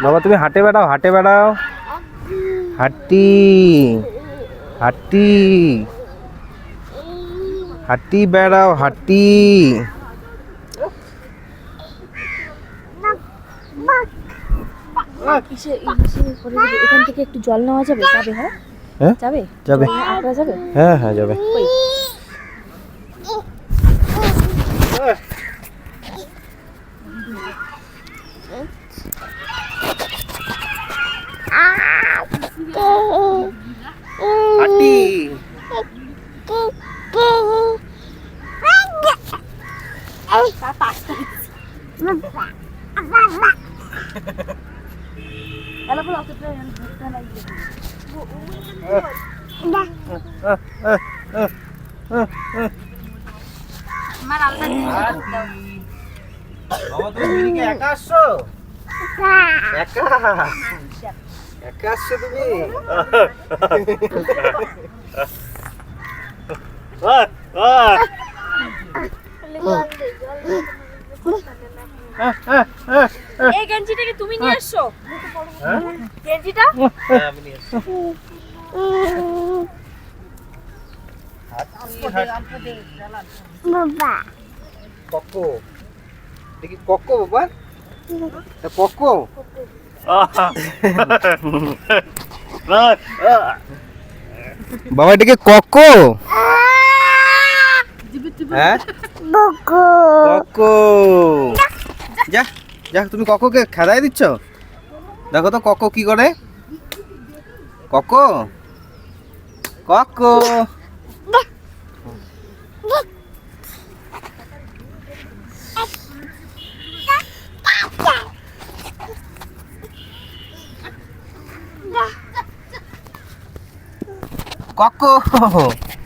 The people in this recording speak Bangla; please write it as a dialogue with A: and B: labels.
A: বাবা তুমি হাটে বেড়াও হাটে বেড়াও। হাঁটি হাঁটি হাঁটি বেড়াও হাঁটি
B: এখান থেকে একটু জল নেওয়া যাবে যাবে হ্যাঁ?
A: হ্যাঁ?
B: যাবে?
A: যাবে।
B: যাবে?
A: হ্যাঁ হ্যাঁ যাবে।
B: কই
A: হাঁটি
B: এলা বলো অতটা ধরতে লাগবে আমার আলাদা
A: বাবা তুমি মিনিকে একা আসছো একা আসছো তুমি
B: এই গেঞ্জিটা কি তুমি নিয়ে আসছো গেঞ্জিটা
A: আমি নিয়ে আসছি। হাঁটি, হাঁটি। কক্কো দেখি কক্কো বাবা কক্কো বাবা এটাকে কক্কো। হ্যাঁ? কক্কো। যা যা তুমি কক্কোকে খেদাই দিচ্ছ? দেখো তো কক্কো কি করে। কক্কো। কক্কো কক্কো